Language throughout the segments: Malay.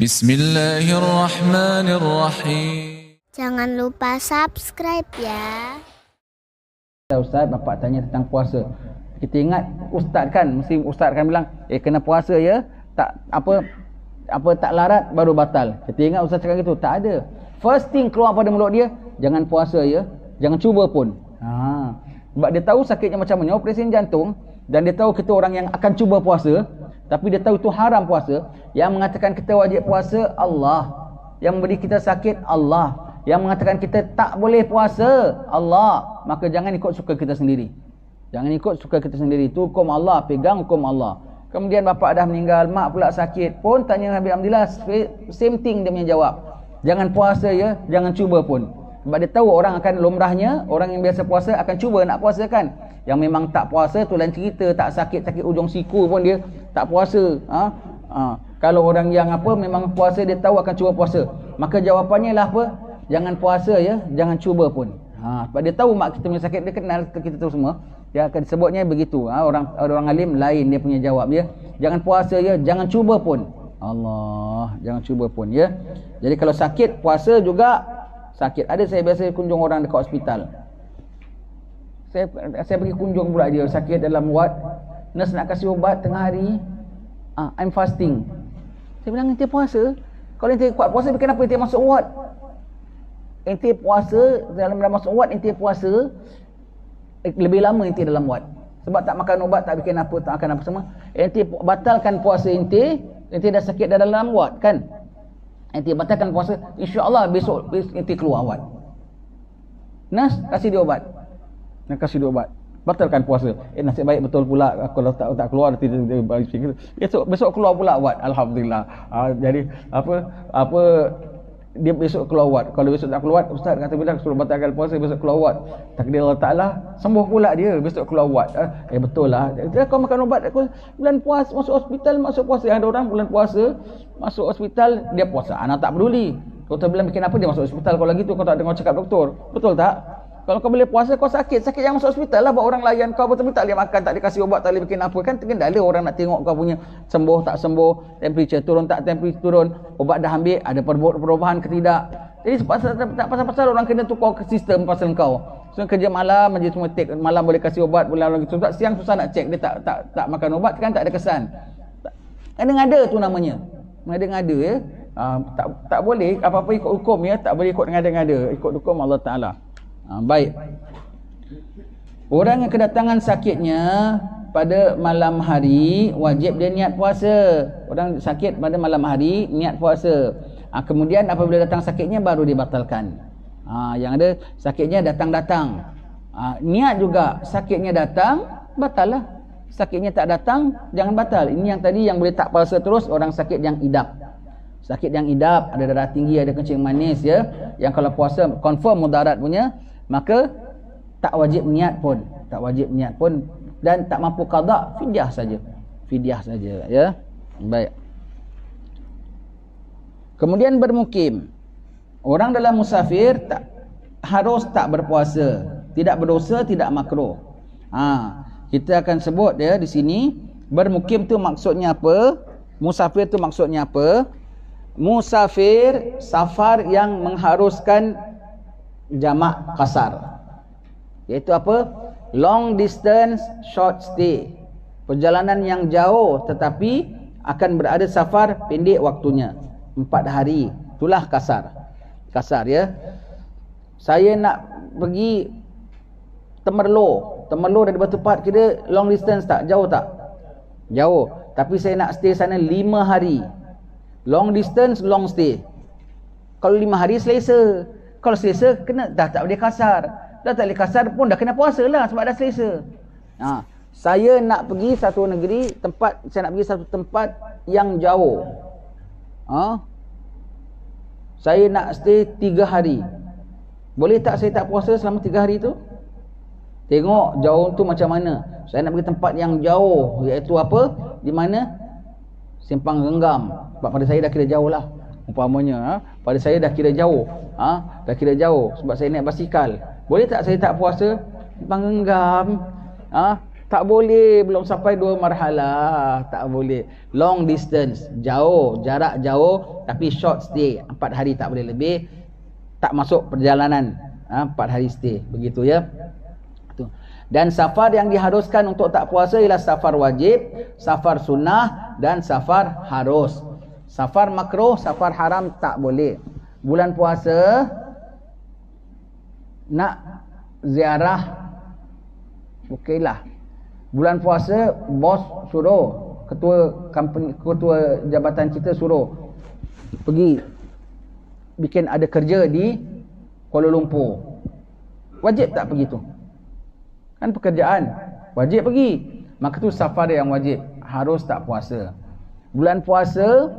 Bismillahirrahmanirrahim. Jangan lupa subscribe ya. Ustaz, bapak tanya tentang puasa. Kita ingat ustaz kan, mesti ustaz akan bilang, eh kena puasa ya, tak apa apa tak larat baru batal. Kita ingat ustaz cakap gitu, tak ada. First thing keluar pada mulut dia, jangan puasa ya, jangan cuba pun. Ha. Sebab dia tahu sakitnya macam mana, operasi jantung dan dia tahu kita orang yang akan cuba puasa, tapi dia tahu itu haram puasa. Yang mengatakan kita wajib puasa Allah. Yang memberi kita sakit Allah. Yang mengatakan kita tak boleh puasa Allah. Maka jangan ikut suka kita sendiri. Jangan ikut suka kita sendiri. Itu hukum Allah. Pegang hukum Allah. Kemudian bapa dah meninggal. Mak pula sakit. Pun tanya Nabi Alhamdulillah. Same thing dia punya jawab. Jangan puasa ya. Jangan cuba pun. Sebab dia tahu orang akan lumrahnya. Orang yang biasa puasa akan cuba nak puasa kan. Yang memang tak puasa tu lain cerita. Tak sakit-sakit ujung siku pun dia tak puasa. Ha? Ha. Kalau orang yang apa memang puasa dia tahu akan cuba puasa. Maka jawapannya lah apa? Jangan puasa ya. Jangan cuba pun. Ha. Sebab dia tahu mak kita punya sakit. Dia kenal kita tu semua. Dia akan sebutnya begitu. Ha. Orang orang alim lain dia punya jawab ya. Jangan puasa ya. Jangan cuba pun. Allah. Jangan cuba pun ya. Jadi kalau sakit puasa juga sakit. Ada saya biasa kunjung orang dekat hospital. Saya saya pergi kunjung pula dia sakit dalam ward. Nurse nak kasih ubat tengah hari. Ah, I'm fasting. Saya bilang ente puasa. Kalau ente kuat puasa kenapa ente masuk ward? Ente puasa dalam dalam masuk ward ente puasa lebih lama ente dalam ward. Sebab tak makan ubat, tak bikin apa, tak makan apa semua. Ente batalkan puasa ente, ente dah sakit dah dalam ward kan? Ente batalkan puasa, insya-Allah besok, ente keluar ward. Nas kasih dia ubat. Nak kasih dia ubat batalkan puasa. Eh nasib baik betul pula kalau tak tak keluar nanti dia balik sikit. Besok besok keluar pula buat alhamdulillah. Ha, jadi apa apa dia besok keluar buat. Kalau besok tak keluar ustaz kata bilang suruh batalkan puasa besok keluar buat. Takdir Allah Taala sembuh pula dia besok keluar buat. Ha, eh betul lah. Dia kau makan ubat aku bulan puasa masuk hospital masuk puasa ada orang bulan puasa masuk hospital dia puasa. Anak tak peduli. Doktor bilang bikin apa dia masuk hospital kalau lagi tu kau tak dengar cakap doktor. Betul tak? Kalau kau boleh puasa kau sakit, sakit yang masuk hospital lah buat orang layan kau betul tak boleh makan, tak boleh kasih ubat, tak boleh bikin apa kan tergendala orang nak tengok kau punya sembuh tak sembuh, temperature turun tak temperature turun, ubat dah ambil, ada perubahan ke tidak. Jadi tak pasal-pasal orang kena tukar ke sistem pasal kau. So kerja malam aja semua take malam boleh kasih ubat, bulan lagi sebab siang susah nak cek dia tak tak tak makan ubat kan tak ada kesan. Ada ngada tu namanya. Ngada ngada ya. Uh, tak tak boleh apa-apa ikut hukum ya, tak boleh ikut ngada-ngada, ikut hukum Allah Taala. Ha, baik. Orang yang kedatangan sakitnya pada malam hari wajib dia niat puasa. Orang sakit pada malam hari niat puasa. Ha, kemudian apabila datang sakitnya baru dibatalkan. Ha, yang ada sakitnya datang-datang. Ha, niat juga sakitnya datang batal lah. Sakitnya tak datang jangan batal. Ini yang tadi yang boleh tak puasa terus orang sakit yang idap. Sakit yang idap, ada darah tinggi, ada kencing manis ya. Yang kalau puasa confirm mudarat punya maka tak wajib niat pun. Tak wajib niat pun. Dan tak mampu qada fidyah saja. Fidyah saja ya. Baik. Kemudian bermukim. Orang dalam musafir tak harus tak berpuasa. Tidak berdosa tidak makruh. Ha kita akan sebut ya di sini bermukim tu maksudnya apa? Musafir tu maksudnya apa? Musafir safar yang mengharuskan jamak kasar. Iaitu apa? Long distance short stay. Perjalanan yang jauh tetapi akan berada safar pendek waktunya. Empat hari. Itulah kasar. Kasar ya. Saya nak pergi Temerloh Temerloh dari Batu Pat kira long distance tak? Jauh tak? Jauh. Tapi saya nak stay sana lima hari. Long distance long stay. Kalau lima hari selesa kalau selesa kena dah tak boleh kasar. Dah tak boleh kasar pun dah kena puasa lah sebab dah selesa. Ha, saya nak pergi satu negeri tempat saya nak pergi satu tempat yang jauh. Ha? Saya nak stay tiga hari. Boleh tak saya tak puasa selama tiga hari tu? Tengok jauh tu macam mana. Saya nak pergi tempat yang jauh iaitu apa? Di mana? Simpang Genggam. Sebab pada saya dah kira jauh lah umpamanya ha? pada saya dah kira jauh ha? dah kira jauh sebab saya naik basikal boleh tak saya tak puasa pangenggam ha? Tak boleh belum sampai dua marhalah. Tak boleh. Long distance, jauh, jarak jauh tapi short stay. Empat hari tak boleh lebih. Tak masuk perjalanan. Ha, empat hari stay. Begitu ya. Dan safar yang diharuskan untuk tak puasa ialah safar wajib, safar sunnah dan safar harus. Safar makruh, safar haram tak boleh. Bulan puasa nak ziarah okeylah. Bulan puasa bos suruh ketua company ketua jabatan kita suruh pergi bikin ada kerja di Kuala Lumpur. Wajib tak pergi tu? Kan pekerjaan wajib pergi. Maka tu safar yang wajib. Harus tak puasa. Bulan puasa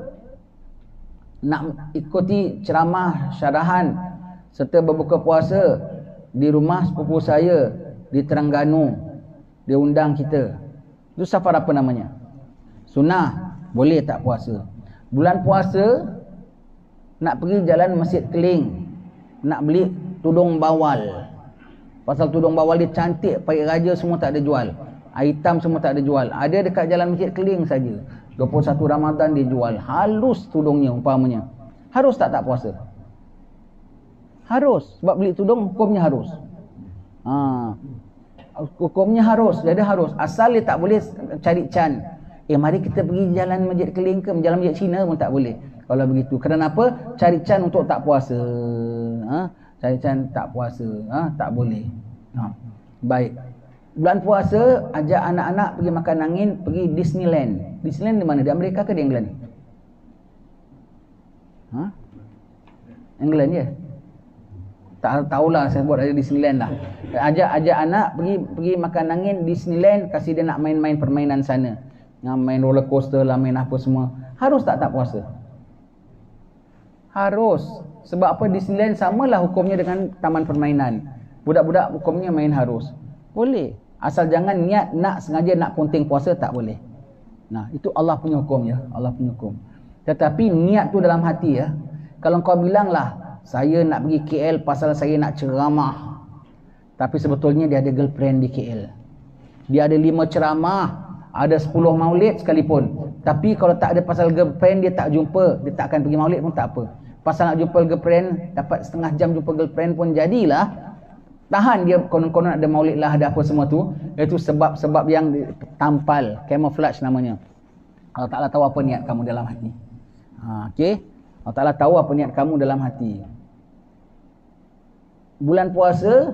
nak ikuti ceramah syarahan serta berbuka puasa di rumah sepupu saya di Terengganu. Dia undang kita. Itu safar apa namanya? Sunnah. Boleh tak puasa? Bulan puasa nak pergi jalan masjid keling nak beli tudung bawal. Pasal tudung bawal dia cantik pakai raja semua tak ada jual. Hitam semua tak ada jual. Ada dekat jalan masjid keling saja 21 Ramadan dia jual halus tudungnya umpamanya harus tak tak puasa Harus. Sebab beli tudung hukumnya harus. Ha. Hukumnya harus. Jadi harus. Asal dia tak boleh cari can. Eh mari kita pergi jalan masjid keling ke jalan masjid Cina pun tak boleh. Kalau begitu. Kerana apa? Cari can untuk tak puasa. Ha? Cari can tak puasa. Ha? Tak boleh. Ha. Baik. Bulan puasa ajak anak-anak pergi makan angin, pergi Disneyland. Disneyland di mana? Di Amerika ke di England? Ha? England ya? Tak tahulah saya buat ada Disneyland lah. Ajak ajak anak pergi pergi makan angin Disneyland kasih dia nak main-main permainan sana. Yang main roller coaster lah main apa semua. Harus tak tak puasa? Harus. Sebab apa Disneyland samalah hukumnya dengan taman permainan. Budak-budak hukumnya main harus. Boleh. Asal jangan niat nak sengaja nak kunting puasa tak boleh. Nah, itu Allah punya hukum ya. Allah punya hukum. Tetapi niat tu dalam hati ya. Kalau kau bilanglah saya nak pergi KL pasal saya nak ceramah. Tapi sebetulnya dia ada girlfriend di KL. Dia ada lima ceramah. Ada sepuluh maulid sekalipun. Tapi kalau tak ada pasal girlfriend, dia tak jumpa. Dia tak akan pergi maulid pun tak apa. Pasal nak jumpa girlfriend, dapat setengah jam jumpa girlfriend pun jadilah. Tahan dia konon-konon ada maulid lah, ada apa semua tu. Itu sebab-sebab yang tampal. Camouflage namanya. Allah Ta'ala tahu apa niat kamu dalam hati. Ha, okay. Allah Ta'ala tahu apa niat kamu dalam hati. Bulan puasa,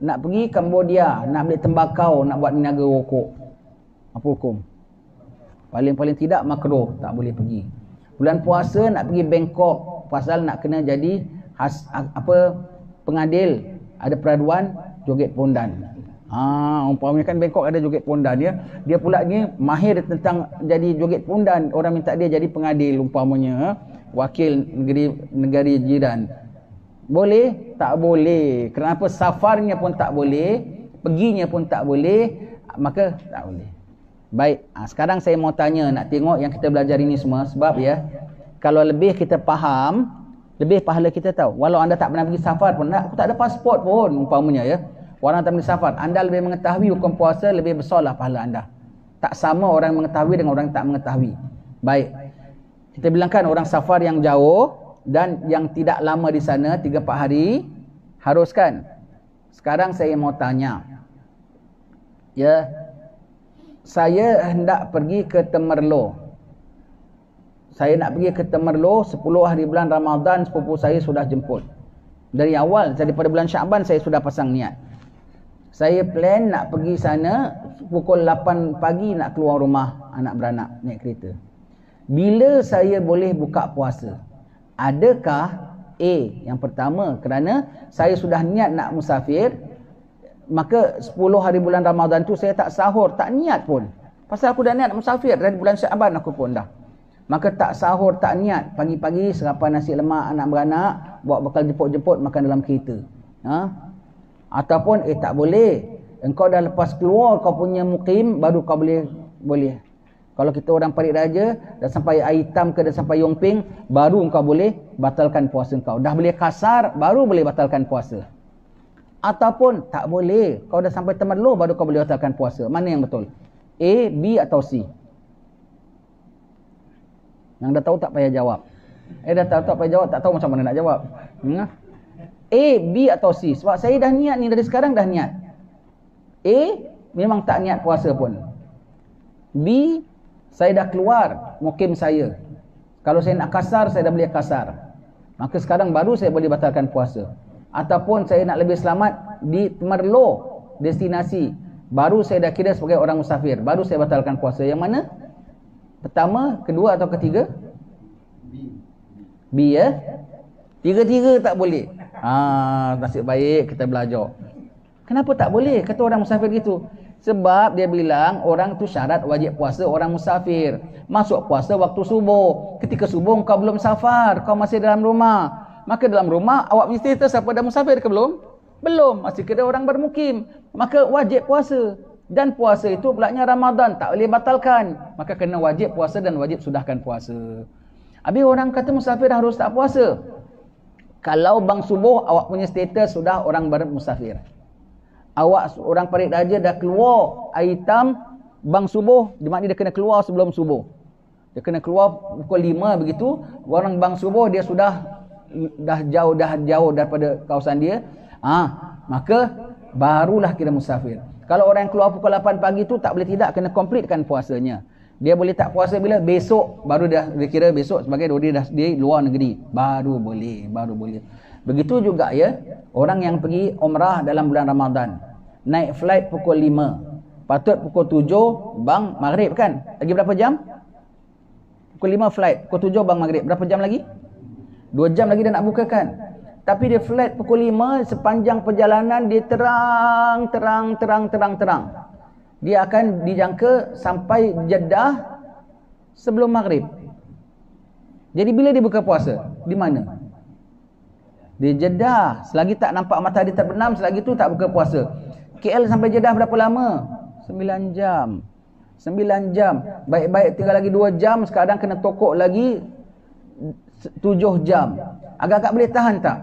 nak pergi Cambodia, nak beli tembakau, nak buat niaga rokok. Apa hukum? Paling-paling tidak makruh, tak boleh pergi. Bulan puasa nak pergi Bangkok, pasal nak kena jadi has, apa pengadil, ada peraduan joget pondan. Ha, umpamanya kan Bangkok ada joget pondan dia. Dia pula ni mahir tentang jadi joget pondan. Orang minta dia jadi pengadil umpamanya. Ha? wakil negeri negari jiran. Boleh? Tak boleh. Kenapa safarnya pun tak boleh, perginya pun tak boleh, maka tak boleh. Baik, ha, sekarang saya mau tanya, nak tengok yang kita belajar ini semua sebab ya, kalau lebih kita faham, lebih pahala kita tahu. Walau anda tak pernah pergi safar pun, aku tak ada pasport pun umpamanya ya. Orang tak pergi safar, anda lebih mengetahui hukum puasa, lebih besarlah pahala anda. Tak sama orang mengetahui dengan orang tak mengetahui. Baik, kita bilangkan orang safar yang jauh dan yang tidak lama di sana 3 4 hari haruskan. Sekarang saya mau tanya. Ya. Saya hendak pergi ke Temerloh. Saya nak pergi ke Temerloh 10 hari bulan Ramadan sepupu saya sudah jemput. Dari awal daripada bulan Syaban saya sudah pasang niat. Saya plan nak pergi sana pukul 8 pagi nak keluar rumah anak beranak naik kereta bila saya boleh buka puasa? Adakah A yang pertama kerana saya sudah niat nak musafir maka 10 hari bulan Ramadan tu saya tak sahur, tak niat pun. Pasal aku dah niat musafir dari bulan Syaban aku pun dah. Maka tak sahur, tak niat. Pagi-pagi serapan nasi lemak anak beranak, buat bekal jemput-jemput makan dalam kereta. Ha? Ataupun eh tak boleh. Engkau dah lepas keluar kau punya mukim baru kau boleh boleh kalau kita orang parit raja, dah sampai air hitam ke dah sampai yongping, baru engkau boleh batalkan puasa engkau. Dah boleh kasar, baru boleh batalkan puasa. Ataupun tak boleh. Kau dah sampai temerloh baru kau boleh batalkan puasa. Mana yang betul? A, B atau C? Yang dah tahu tak payah jawab. Eh dah tahu tak payah jawab, tak tahu macam mana nak jawab. Hmm? A, B atau C? Sebab saya dah niat ni dari sekarang dah niat. A, memang tak niat puasa pun. B, saya dah keluar mukim saya. Kalau saya nak kasar, saya dah boleh kasar. Maka sekarang baru saya boleh batalkan puasa. Ataupun saya nak lebih selamat di Merlo, destinasi. Baru saya dah kira sebagai orang musafir. Baru saya batalkan puasa. Yang mana? Pertama, kedua atau ketiga? B. B ya? Tiga-tiga tak boleh. Ah, nasib baik kita belajar. Kenapa tak boleh? Kata orang musafir gitu. Sebab dia bilang orang tu syarat wajib puasa orang musafir. Masuk puasa waktu subuh. Ketika subuh kau belum safar. Kau masih dalam rumah. Maka dalam rumah awak punya status apa dah musafir ke belum? Belum. Masih kira orang bermukim. Maka wajib puasa. Dan puasa itu belaknya Ramadan. Tak boleh batalkan. Maka kena wajib puasa dan wajib sudahkan puasa. Habis orang kata musafir harus tak puasa. Kalau bang subuh awak punya status sudah orang bermusafir awak orang parit raja dah keluar air hitam bang subuh mana dia kena keluar sebelum subuh dia kena keluar pukul 5 begitu orang bang subuh dia sudah dah jauh dah jauh daripada kawasan dia ah ha, maka barulah kira musafir kalau orang yang keluar pukul 8 pagi tu tak boleh tidak kena komplitkan puasanya. Dia boleh tak puasa bila? Besok. Baru dah dia kira besok sebagai dia dah di luar negeri. Baru boleh baru boleh. Begitu juga ya orang yang pergi umrah dalam bulan Ramadan. Naik flight pukul 5 patut pukul 7 bang maghrib kan? Lagi berapa jam? Pukul 5 flight. Pukul 7 bang maghrib. Berapa jam lagi? 2 jam lagi dah nak buka kan tapi dia flight pukul 5 sepanjang perjalanan dia terang terang terang terang terang dia akan dijangka sampai Jeddah sebelum maghrib jadi bila dia buka puasa di mana di Jeddah selagi tak nampak matahari terbenam selagi tu tak buka puasa KL sampai Jeddah berapa lama? 9 jam. 9 jam. Baik-baik tinggal lagi 2 jam, sekarang kena tokok lagi 7 jam. Agak-agak boleh tahan tak?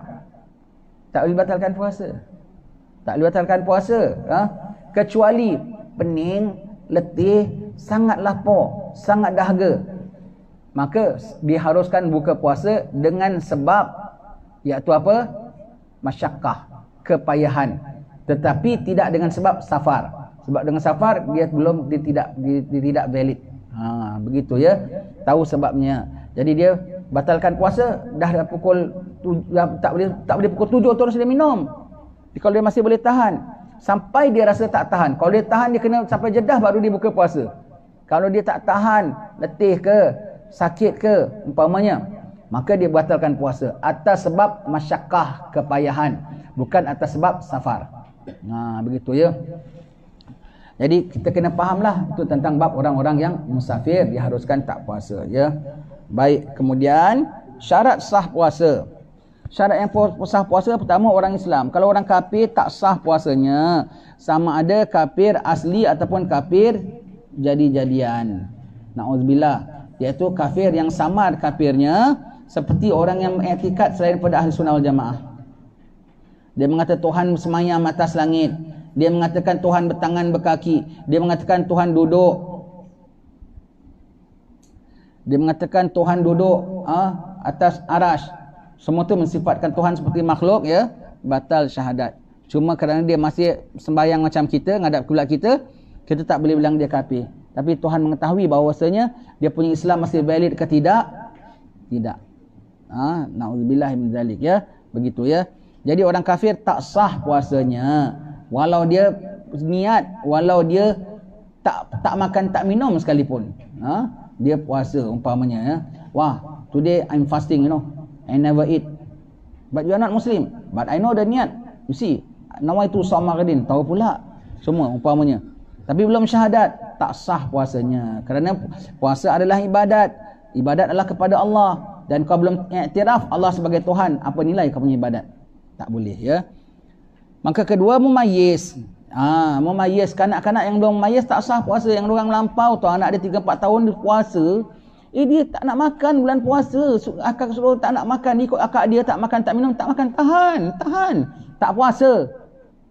Tak boleh batalkan puasa. Tak boleh batalkan puasa. Ha? Kecuali pening, letih, sangat lapar, sangat dahaga. Maka diharuskan buka puasa dengan sebab iaitu apa? Masyakkah, kepayahan tetapi tidak dengan sebab safar sebab dengan safar dia belum dia tidak dia, dia tidak valid ha begitu ya tahu sebabnya jadi dia batalkan puasa dah, dah pukul dah, tak boleh tak boleh pukul 7 terus dia minum kalau dia masih boleh tahan sampai dia rasa tak tahan kalau dia tahan dia kena sampai jedah baru dia buka puasa kalau dia tak tahan letih ke sakit ke umpamanya maka dia batalkan puasa atas sebab masyakkah kepayahan bukan atas sebab safar Ha begitu ya. Jadi kita kena fahamlah itu tentang bab orang-orang yang musafir diharuskan tak puasa ya. Baik, kemudian syarat sah puasa. Syarat yang sah puasa pertama orang Islam. Kalau orang kafir tak sah puasanya. Sama ada kafir asli ataupun kafir jadi-jadian. Nauzubillah. Iaitu kafir yang samar kafirnya seperti orang yang mengiktikad selain pada ahli sunnah wal jamaah. Dia mengatakan Tuhan semayam atas langit. Dia mengatakan Tuhan bertangan berkaki. Dia mengatakan Tuhan duduk. Dia mengatakan Tuhan duduk ah, atas arash. Semua itu mensifatkan Tuhan seperti makhluk ya. Batal syahadat. Cuma kerana dia masih sembahyang macam kita, ngadap kulat kita, kita tak boleh bilang dia kafir. Tapi Tuhan mengetahui bahawasanya dia punya Islam masih valid ke tidak? Tidak. Ah, naudzubillah min zalik ya. Begitu ya. Jadi orang kafir tak sah puasanya. Walau dia niat, walau dia tak tak makan tak minum sekalipun. Ha? Dia puasa umpamanya ya. Wah, today I'm fasting you know. I never eat. But you are not Muslim. But I know the niat. You see, nawaitu samagadin. Tahu pula semua umpamanya. Tapi belum syahadat, tak sah puasanya. Kerana puasa adalah ibadat. Ibadat adalah kepada Allah dan kau belum iktiraf Allah sebagai Tuhan, apa nilai kau punya ibadat? tak boleh ya maka kedua memayis ha, memayis kanak-kanak yang belum memayis tak sah puasa yang orang lampau tu anak dia 3 4 tahun dia puasa eh dia tak nak makan bulan puasa akak suruh tak nak makan ikut akak dia tak makan tak minum tak makan tahan tahan tak puasa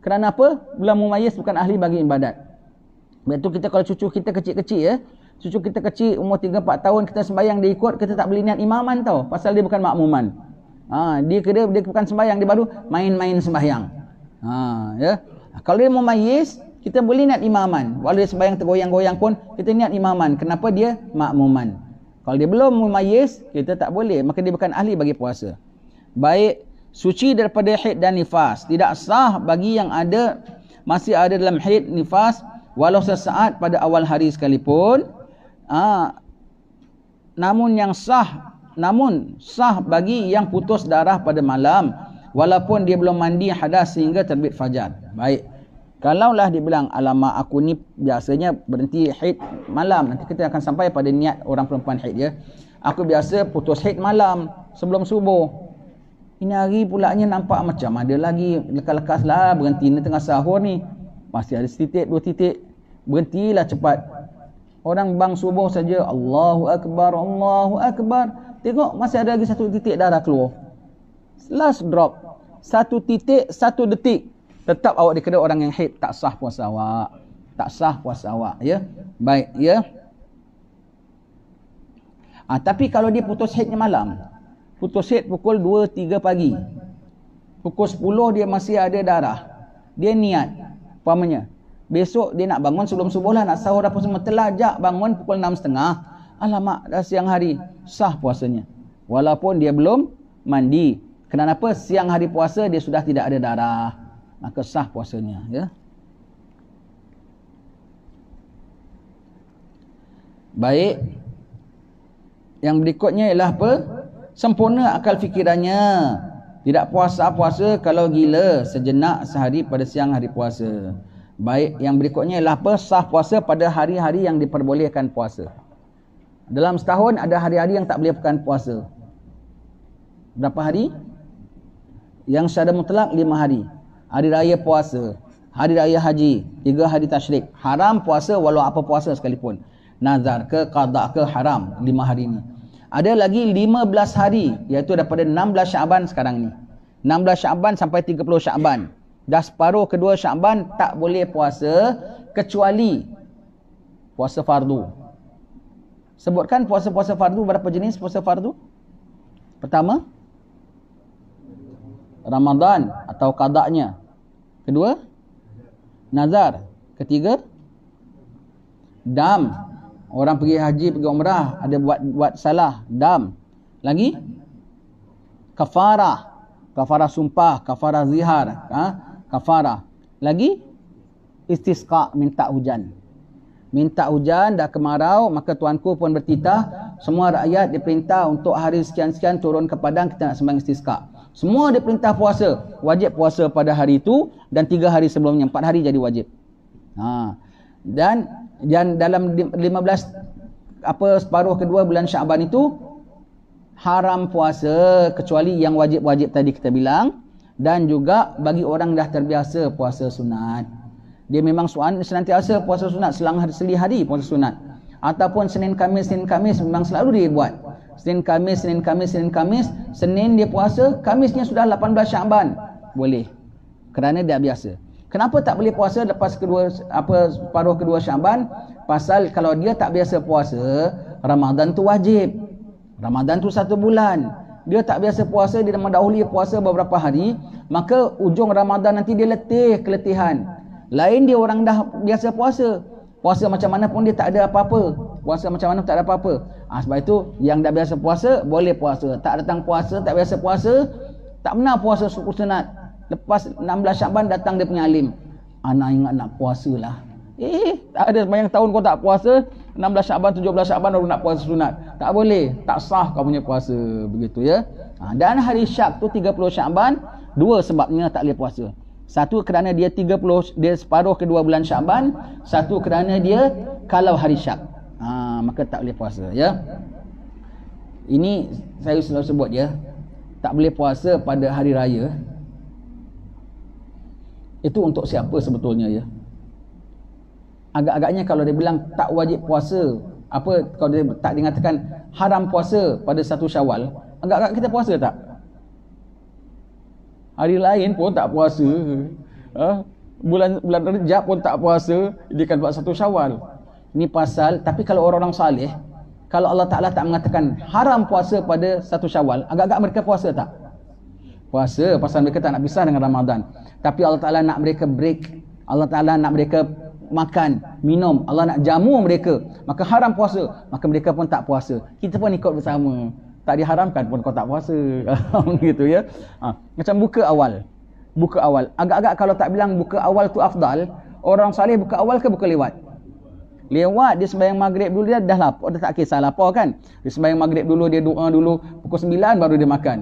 Kerana apa? Bulan Mumayyiz bukan ahli bagi ibadat. Tu kita kalau cucu kita kecil-kecil ya, cucu kita kecil umur 3 4 tahun kita sembahyang dia ikut, kita tak boleh niat imaman tau pasal dia bukan makmuman. Ha, dia kira dia bukan sembahyang, dia baru main-main sembahyang. Ha, ya. Kalau dia mumayyiz, kita boleh niat imaman. Walau dia sembahyang tergoyang-goyang pun kita niat imaman. Kenapa dia makmuman? Kalau dia belum mumayyiz, kita tak boleh. Maka dia bukan ahli bagi puasa. Baik suci daripada haid dan nifas. Tidak sah bagi yang ada masih ada dalam haid nifas walau sesaat pada awal hari sekalipun. Ha, namun yang sah namun sah bagi yang putus darah pada malam walaupun dia belum mandi hadas sehingga terbit fajar. Baik. Kalaulah dia bilang alamak aku ni biasanya berhenti haid malam. Nanti kita akan sampai pada niat orang perempuan haid ya. Aku biasa putus haid malam sebelum subuh. Ini hari pulaknya nampak macam ada lagi lekas-lekas lah berhenti ni tengah sahur ni. Masih ada setitik dua titik. Berhentilah cepat. Orang bang subuh saja Allahu Akbar, Allahu Akbar. Tengok masih ada lagi satu titik darah keluar. Last drop. Satu titik, satu detik. Tetap awak dikira orang yang haid. Tak sah puasa awak. Tak sah puasa awak. Ya. Baik. Ya. Ah, tapi kalau dia putus haidnya malam putus haid pukul 2 3 pagi. Pukul 10 dia masih ada darah. Dia niat. Pamannya. Besok dia nak bangun sebelum subuh lah. Nak sahur apa semua. Telajak bangun pukul 6.30. Alamak dah siang hari. Sah puasanya. Walaupun dia belum mandi. Kenapa? Siang hari puasa dia sudah tidak ada darah. Maka sah puasanya. Ya. Baik. Yang berikutnya ialah apa? sempurna akal fikirannya. Tidak puasa-puasa kalau gila sejenak sehari pada siang hari puasa. Baik, yang berikutnya ialah apa? Sah puasa pada hari-hari yang diperbolehkan puasa. Dalam setahun ada hari-hari yang tak boleh bukan puasa. Berapa hari? Yang syada mutlak lima hari. Hari raya puasa. Hari raya haji. Tiga hari tashrik. Haram puasa walau apa puasa sekalipun. Nazar ke, qadak ke, haram. Lima hari ini. Ada lagi 15 hari iaitu daripada 16 Syaban sekarang ni. 16 Syaban sampai 30 Syaban. Dah separuh kedua Syaban tak boleh puasa kecuali puasa fardu. Sebutkan puasa-puasa fardu berapa jenis puasa fardu? Pertama Ramadan atau qadaknya. Kedua nazar. Ketiga dam Orang pergi haji, pergi umrah, ada buat buat salah, dam. Lagi? Kafarah. Kafarah sumpah, kafarah zihar. Ha? Kafarah. Lagi? Istisqa, minta hujan. Minta hujan, dah kemarau, maka tuanku pun bertitah. Semua rakyat diperintah untuk hari sekian-sekian turun ke padang, kita nak sembang istisqa. Semua diperintah puasa. Wajib puasa pada hari itu dan tiga hari sebelumnya. Empat hari jadi wajib. Ha. Dan dan dalam 15 apa separuh kedua bulan Syaban itu haram puasa kecuali yang wajib-wajib tadi kita bilang dan juga bagi orang dah terbiasa puasa sunat. Dia memang suan senantiasa puasa sunat selang hari seli hari puasa sunat. Ataupun Senin Kamis Senin Kamis memang selalu dia buat. Senin Kamis Senin Kamis Senin Kamis Senin dia puasa, Kamisnya sudah 18 Syaban. Boleh. Kerana dia biasa. Kenapa tak boleh puasa lepas kedua apa paruh kedua Syaban? Pasal kalau dia tak biasa puasa, Ramadan tu wajib. Ramadan tu satu bulan. Dia tak biasa puasa, dia mendahului puasa beberapa hari, maka ujung Ramadan nanti dia letih, keletihan. Lain dia orang dah biasa puasa. Puasa macam mana pun dia tak ada apa-apa. Puasa macam mana pun tak ada apa-apa. Ha, sebab itu yang dah biasa puasa, boleh puasa. Tak datang puasa, tak biasa puasa, tak pernah puasa suku sunat. Lepas 16 Syaban datang dia punya alim. Anak ingat nak puasa lah. Eh, tak ada sepanjang tahun kau tak puasa. 16 Syaban, 17 Syaban baru nak puasa sunat. Tak boleh. Tak sah kau punya puasa. Begitu ya. Ha, dan hari syak tu 30 Syaban. Dua sebabnya tak boleh puasa. Satu kerana dia 30, dia separuh kedua bulan Syaban. Satu kerana dia kalau hari syak. Ha, maka tak boleh puasa ya. Ini saya selalu sebut ya. Tak boleh puasa pada hari raya itu untuk siapa sebetulnya ya agak-agaknya kalau dia bilang tak wajib puasa apa kalau dia tak dikatakan haram puasa pada satu syawal agak-agak kita puasa tak hari lain pun tak puasa Ha? Bulan bulan Rejab pun tak puasa, dia kan buat satu Syawal. Ini pasal tapi kalau orang-orang saleh, kalau Allah Taala tak mengatakan haram puasa pada satu Syawal, agak-agak mereka puasa tak? Puasa pasal mereka tak nak pisah dengan Ramadan. Tapi Allah Taala nak mereka break. Allah Taala nak mereka makan, minum, Allah nak jamu mereka. Maka haram puasa, maka mereka pun tak puasa. Kita pun ikut bersama. Tak diharamkan pun kau tak puasa. gitu ya. Ha. macam buka awal. Buka awal. Agak-agak kalau tak bilang buka awal tu afdal, orang saleh buka awal ke buka lewat? Lewat dia sembahyang maghrib dulu dia dah lapar, dah tak kisah lapar kan. Dia sembahyang maghrib dulu, dia doa dulu, pukul 9 baru dia makan.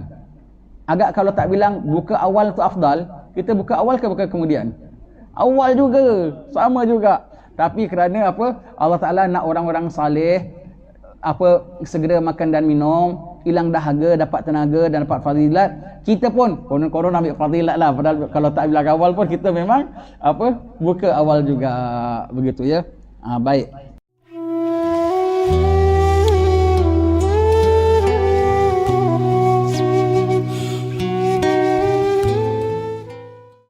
Agak kalau tak bilang buka awal tu afdal, kita buka awal ke buka kemudian? Awal juga, sama juga. Tapi kerana apa? Allah Taala nak orang-orang saleh apa segera makan dan minum, hilang dahaga, dapat tenaga dan dapat fadilat. Kita pun konon-konon ambil fadilat lah. Padahal kalau tak bilang awal pun kita memang apa buka awal juga begitu ya. Ah, baik.